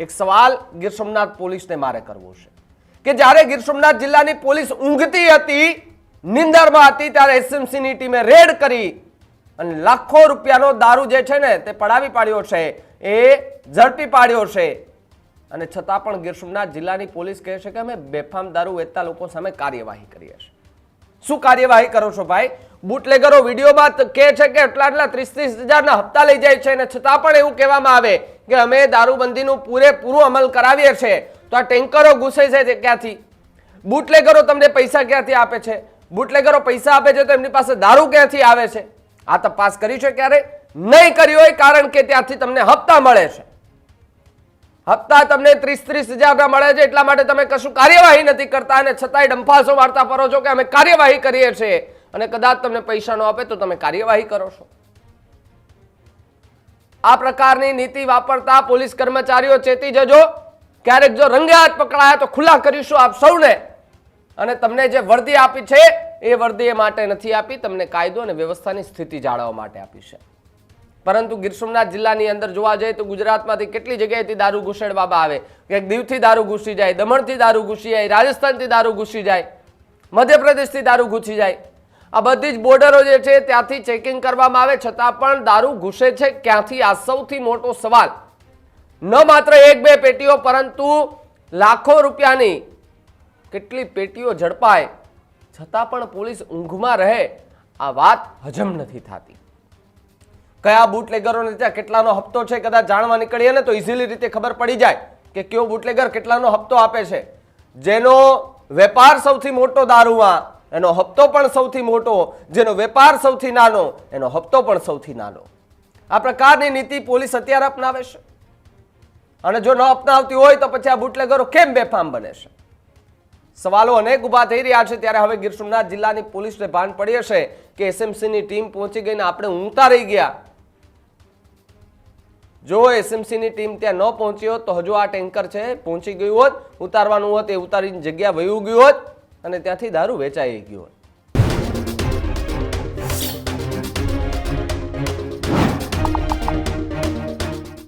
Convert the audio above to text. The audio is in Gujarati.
એક સવાલ ગીર સોમનાથ પોલીસને મારે કરવો છે કે જ્યારે ગીર સોમનાથ જિલ્લાની પોલીસ ઊંઘતી હતી, નિંદરમાં હતી, ત્યારે એસએમસીની ટીમે રેડ કરી અને લાખો રૂપિયાનો દારૂ જે છે ને તે પડાવી પાડ્યો છે, એ ઝડપી પાડ્યો છે. અને છતાં પણ ગીર સોમનાથ જિલ્લાની પોલીસ કહે છે કે અમે બેફામ દારૂ વેચતા લોકો સામે કાર્યવાહી કરીએ છીએ. શું કાર્યવાહી કરો છો ભાઈ? બુટલેગરો વિડીયોમાં કહે છે કે એટલા એટલા ત્રીસ ત્રીસ હજારના હપ્તા લઈ જાય છે અને છતાં પણ એવું કહેવામાં આવે કે અમે દારૂબંધીનું પૂરેપૂરું અમલ કરાવીએ છીએ. તો આ ટેન્કરો ઘૂસે છે ક્યાંથી? બુટલેગરો તમને પૈસા ક્યાંથી આપે છે? બુટલેગરો પૈસા આપે છે તો એમની પાસે દારૂ ક્યાંથી આવે છે? આ તપાસ કરી છે ક્યારે? નહીં કરી હોય કારણ કે ત્યાંથી તમને હપ્તા મળે છે. હપ્તા તમને ત્રીસ ત્રીસ હજારના મળે છે એટલા માટે તમે કશું કાર્યવાહી નથી કરતા અને છતાંય ડંફાસો મારતા ફરો છો કે અમે કાર્યવાહી કરીએ છીએ. અને કદાચ તમને પૈસા ન આપે તો તમે કાર્યવાહી કરો છો. આ પ્રકારની નીતિ વાપરતા પોલીસ કર્મચારીઓ ચેતી જજો. ક્યારેક જો રંગે હાથ પકડાયા તો ખુલ્લા કરીશું આપ સૌને. અને તમને જે વર્દી આપી છે, એ વર્દી એ માટે નથી આપી, તમને કાયદો અને વ્યવસ્થાની સ્થિતિ જાળવવા માટે આપી છે. પરંતુ ગીર સોમનાથ જિલ્લાની અંદર જોવા જઈએ તો ગુજરાતમાંથી કેટલી જગ્યાએથી દારૂ ઘૂસેડવામાં આવે? કે દીવથી દારૂ ઘૂસી જાય, દમણથી દારૂ ઘૂસી જાય, રાજસ્થાનથી દારૂ ઘૂસી જાય, મધ્યપ્રદેશથી દારૂ ઘૂસી જાય. આ બધી જ બોર્ડરો જે છે ત્યાંથી ચેકિંગ કરવામાં આવે, છતાં પણ દારૂ ઘૂસે છે. ક્યાંથી? આ સૌથી મોટો સવાલ. ન માત્ર એક બે પેટીઓ, પરંતુ લાખો રૂપિયાની કેટલી પેટીઓ ઝડપાય, છતાં પણ પોલીસ ઊંઘમાં રહે, આ વાત હજમ નથી થતી. કયા બુટલેગરોને ત્યાં કેટલાનો હપ્તો છે કદાચ જાણવા નીકળીએ ને તો ઇઝીલી રીતે ખબર પડી જાય કે કયો બુટલેગર કેટલાનો હપ્તો આપે છે. જેનો વેપાર સૌથી મોટો દારૂમાં એનો હપ્તો પણ સૌથી મોટો, જેનો વેપાર સૌથી નાનો, એનો હપ્તો પણ સૌથી નાનો. આ પ્રકારની નીતિ પોલીસ અત્યારે અપનાવે છે. અને જો ન અપનાવતી હોય તો પછી આ બુટલેગરો કેમ બેફામ બને છે? સવાલો અનેક ઊભા થઈ રહ્યા છે, ત્યારે હવે ગીર સોમનાથ જિલ્લાની પોલીસને ભાન પડી હશે કે એસએમસીની ટીમ પહોંચી ગઈને આપણે ઊંઘતા રહી ગયા. જો એસએમસીની ટીમ ત્યાં ન પહોંચી હોત તો હજુ આ ટેન્કર છે, પહોંચી ગયું હોત, ઉતારવાનું હોત, એ ઉતારીને જગ્યા વયું ગયું હોત. અને ત્યાંથી દારૂ વેચાઈ ગયું